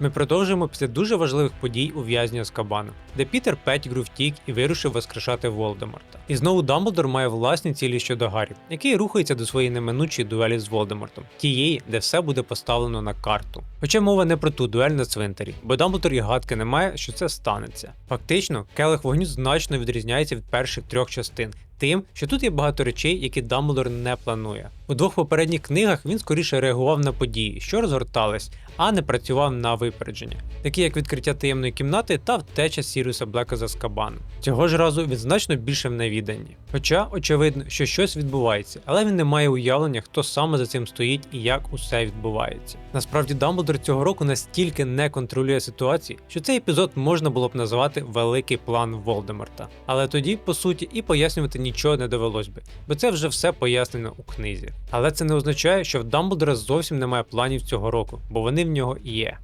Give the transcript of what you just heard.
Ми продовжуємо після дуже важливих подій ув'язнення з Кабана, де Пітер Петтігру втік і вирушив воскрешати Волдеморта. І знову Дамблдор має власні цілі щодо Гаррі, який рухається до своєї неминучої дуелі з Волдемортом, тієї, де все буде поставлено на карту. Хоча мова не про ту дуель на цвинтарі, бо Дамблдор і гадки не має, що це станеться. Фактично, келих вогню значно відрізняється від перших трьох частин. Тим, що тут є багато речей, які Дамблдор не планує. У двох попередніх книгах він скоріше реагував на події, що розгортались, а не працював на випередження, такі як відкриття таємної кімнати та втеча Сіріуса Блека з Азкабану. Цього ж разу він значно більше в невіданні. Хоча очевидно, що щось відбувається, але він не має уявлення, хто саме за цим стоїть і як усе відбувається. Насправді, Дамблдор цього року настільки не контролює ситуації, що цей епізод можна було б назвати великий план Волдеморта. Але тоді, по суті, і пояснювати нічого не довелось би, бо це вже все пояснено у книзі. Але це не означає, що в Дамблдора зовсім немає планів цього року, бо вони в нього є.